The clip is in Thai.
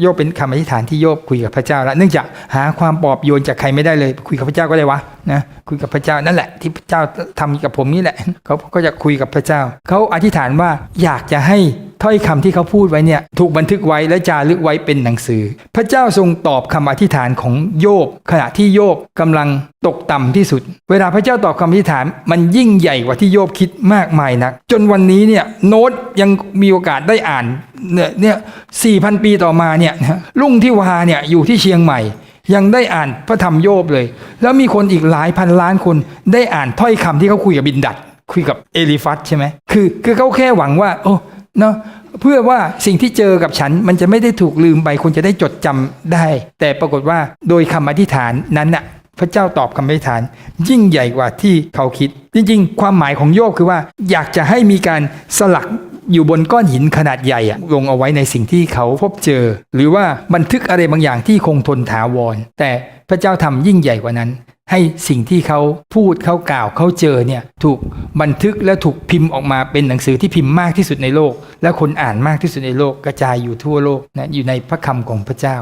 โยบเป็นคำอธิษฐานที่โยบคุยกับพระเจ้าแล้วเนื่องจากหาความปลอบโยนจากใครไม่ได้เลย คุยกับพระเจ้าก็ได้วะนะคุยกับพระเจ้านั่นแหละ ที่พระเจ้าทำกับผมนี่แหละเขาก็จะคุยกับพระเจ้าเขาอธิษฐานว่าอยากจะให้ ถ้อยคำที่เขาพูดไว้เนี่ยถูกบันทึกไว้และจารึกไว้เป็นหนังสือ พระเจ้าทรงตอบคำอธิษฐานของโยบ ขณะที่โยบกำลังตกต่ำที่สุด เวลาพระเจ้าตอบคำอธิษฐานมันยิ่งใหญ่กว่าที่โยบคิดมากมายนัก จนวันนี้เนี่ยโน้ตยังมีโอกาสได้อ่านเนี่ยเนี่ยสี่พันปีต่อมาเนี่ยนะลุงที่วาเนี่ยอยู่ที่เชียงใหม่ยังได้อ่านพระธรรมโยบเลย แล้วมีคนอีกหลายพันล้านคนได้อ่านถ้อยคำที่เขาคุยกับบินดัดคุยกับเอลิฟัสใช่ไหมคือคือเขาแค่หวังว่า โอ้ เนาะเพื่อว่าสิ่งที่เจอกับฉันมันจะไม่ได้ถูกลืมไปคนจะได้จดจำได้ แต่ปรากฏว่าโดยคำอธิษฐานนั้นน่ะพระเจ้าตอบคำอธิษฐาน ยิ่งใหญ่กว่าที่เขาคิด จริงๆ ความหมายของโยบคือว่า อยากจะให้มีการสลักอยู่บนก้อนหินขนาดใหญ่ลงเอาไว้ในสิ่งที่เขาพบเจอ หรือว่าบันทึกอะไรบางอย่างที่คงทนถาวร แต่พระเจ้าทำยิ่งใหญ่กว่านั้น ให้สิ่งที่เขาพูดเขากล่าวเขาเจอเนี่ยถูกบันทึกและถูกพิมพ์ออกมาเป็นหนังสือที่พิมพ์มากที่สุดในโลก และคนอ่านมากที่สุดในโลกกระจายอยู่ทั่วโลกนะอยู่ในพระคำของพระเจ้า